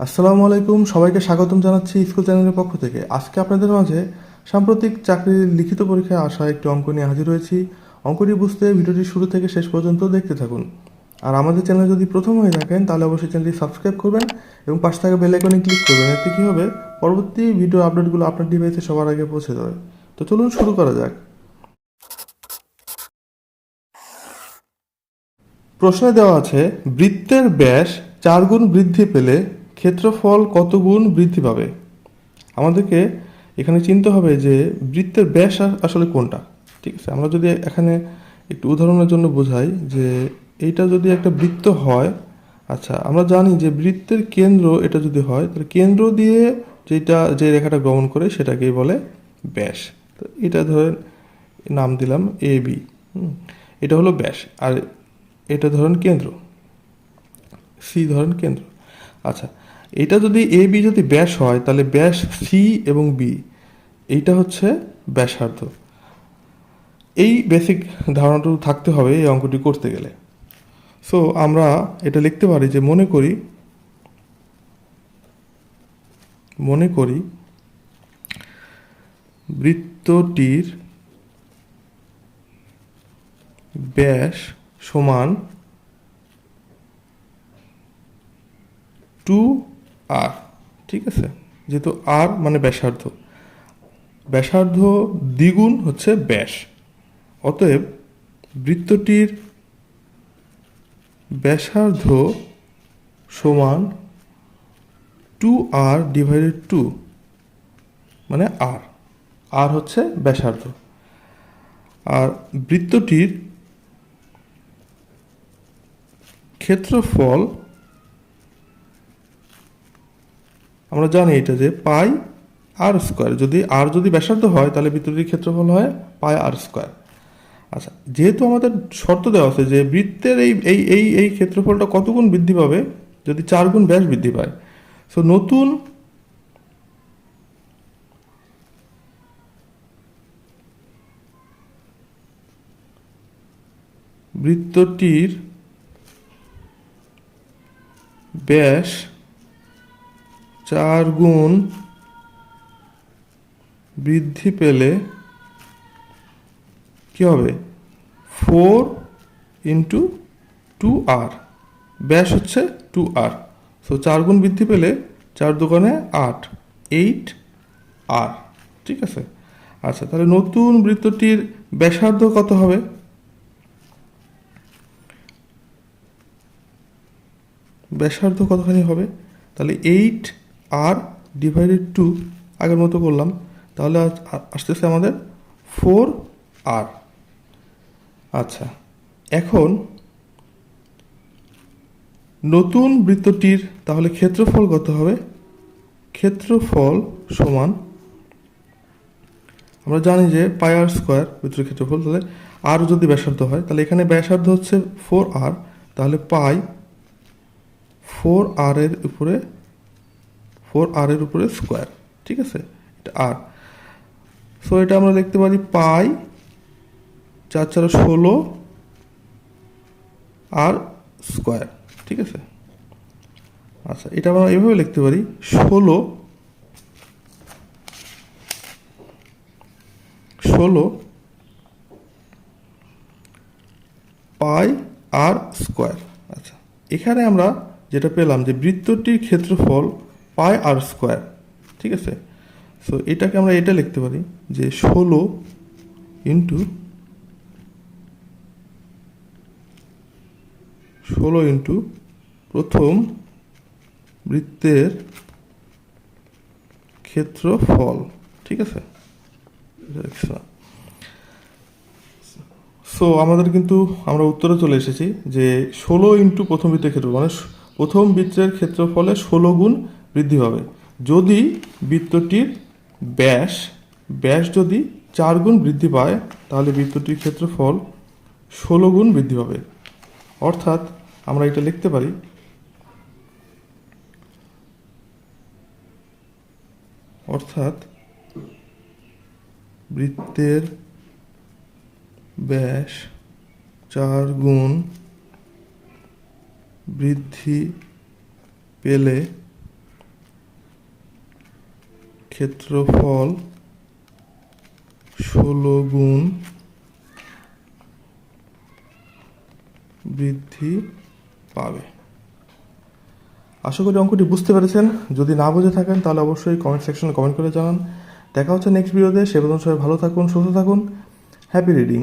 আসসালামু আলাইকুম, সবাইকে স্বাগতম জানাচ্ছি স্কুল চ্যানেলের পক্ষ থেকে। আজকে আপনাদের মাঝে সাম্প্রতিক চাকরির লিখিত পরীক্ষায় আসা একটি অঙ্ক নিয়ে হাজির হয়েছি। অঙ্কটি বুঝতে ভিডিওটি শুরু থেকে শেষ পর্যন্ত দেখতে থাকুন। আর আমাদের চ্যানেল যদি প্রথম হয়ে থাকেন, তাহলে অবশ্যই চ্যানেলটি সাবস্ক্রাইব করবেন এবং পাশ থাকা বেল আইকনে ক্লিক করবেন। এতে কী হবে? পরবর্তী ভিডিও আপডেটগুলো আপনার ডিভাইসে সবার আগে পৌঁছে দেবে তো চলুন শুরু করা যাক। প্রশ্নে দেওয়া আছে, বৃত্তের ব্যাস চার গুণ বৃদ্ধি পেলে ক্ষেত্রফল কত গুণ বৃদ্ধি পাবে? আমাদেরকে এখানে চিনতে হবে যে বৃত্তের ব্যাস আসলে কোনটা, ঠিক আছে? আমরা যদি এখানে একটু উদাহরণের জন্য বোঝাই যে এইটা যদি একটা বৃত্ত হয় আচ্ছা আমরা জানি যে বৃত্তের কেন্দ্র এটা যদি হয়, তাহলে কেন্দ্র দিয়ে যেটা, যে রেখাটা গ্রহণ করে সেটাকেই বলে ব্যাস। তো এটা ধরেন নাম দিলাম এ বি এটা হলো ব্যাস। আর এটা ধরেন কেন্দ্র, সি ধরেন কেন্দ্র। আচ্ছা এটা যদি এ বি যদি ব্যাস হয়, তাহলে ব্যাস সি এবং বি এইটা হচ্ছে ব্যাসার্ধ। এই বেসিক ধারণাটুকু থাকতে হবে এই অঙ্কটি করতে গেলে। সো আমরা এটা লিখতে পারি যে মনে করি মনে করি বৃত্তটির ব্যাস সমান টু আর, ঠিক আছে? যেহেতু আর মানে ব্যাসার্ধ। ব্যাসার্ধ দ্বিগুণ হচ্ছে ব্যাস। অতএব বৃত্তটির ব্যাসার্ধ সমান টু আর ডিভাইডেড টু মানে আর আর হচ্ছে ব্যাসার্ধ। আর বৃত্তটির ক্ষেত্রফল আমরা জানি এটা যে পাই আর স্কোয়ার যদি আর যদি ব্যাসার্ধ হয়, তাহলে বৃত্তটির ক্ষেত্রফল হয় পাই আর স্কোয়ার আচ্ছা যেহেতু আমাদের শর্ত দেওয়া আছে যে বৃত্তের এই এই এই এই ক্ষেত্রফলটা কতগুণ বৃদ্ধি পাবে, যদি চার গুণ ব্যাস বৃদ্ধি পায়। সো নতুন বৃত্তটির ব্যাস চার গুণ বৃদ্ধি পেলে কি হবে? ফোর ইন্টু টু আর। ব্যাস হচ্ছে টু আর। সো চার গুণ বৃদ্ধি পেলে চার দোকানে আট, এইট আর। ঠিক আছে? আচ্ছা তাহলে নতুন বৃত্তটির ব্যাসার্ধ কত হবে? ব্যাসার্ধ কতখানি হবে? তাহলে এইট আর ডিভাইডেড টু আগের মতো করলাম, তাহলে আসতেছে আমাদের ফোর আর আচ্ছা এখন নতুন বৃত্তটির তাহলে ক্ষেত্রফল কত হবে? ক্ষেত্রফল সমান, আমরা জানি যে পাই আর স্কোয়ার বৃত্তের ক্ষেত্রফল, তাহলে আর যদি ব্যাসার্ধ হয়, তাহলে এখানে ব্যাসার্ধ হচ্ছে ফোর আর তাহলে পাই ফোর আর এর উপরে ফোর আর এর উপরে স্কোয়ার, ঠিক আছে? এটা আর। সো এটা আমরা দেখতে পারি পাই চার চার ষোলো আর স্কোয়ার, ঠিক আছে? আচ্ছা এটা আমরা এভাবে লিখতে পারি ষোলো ষোলো পাই আর স্কোয়ার। আচ্ছা এখানে আমরা যেটা পেলাম যে বৃত্তটির ক্ষেত্রফল পাই আর স্কোয়ার, ঠিক আছে? সো এটাকে আমরা এটা লিখতে পারি যে ষোলো ইন্টু ষোলো ইন্টু প্রথম বৃত্তের ক্ষেত্রফল, ঠিক আছে? সো আমাদের কিন্তু আমরা উত্তরে চলে এসেছি যে ষোলো ইন্টু প্রথম বৃত্তের ক্ষেত্রফল মানে প্রথম বৃত্তের ক্ষেত্রফলে ষোলো গুণ বৃদ্ধি পাবে যদি বৃত্তটির ব্যাস ব্যাস যদি চার গুণ বৃদ্ধি পায়, তাহলে বৃত্তটির ক্ষেত্রফল ষোলো গুণ বৃদ্ধি পাবে। অর্থাৎ আমরা এটা লিখতে পারি, অর্থাৎ বৃত্তের ব্যাস চার গুণ বৃদ্ধি পেলে ক্ষেত্রফল ষোলো গুণ বৃদ্ধি পাবে। আশা করি অঙ্কটি বুঝতে পেরেছেন। যদি না বুঝে থাকেন, তাহলে অবশ্যই কমেন্ট সেকশনে কমেন্ট করে জানান। দেখা হচ্ছে নেক্সট ভিডিওতে সে পর্যন্ত সবাই ভালো থাকুন, সুস্থ থাকুন। Happy reading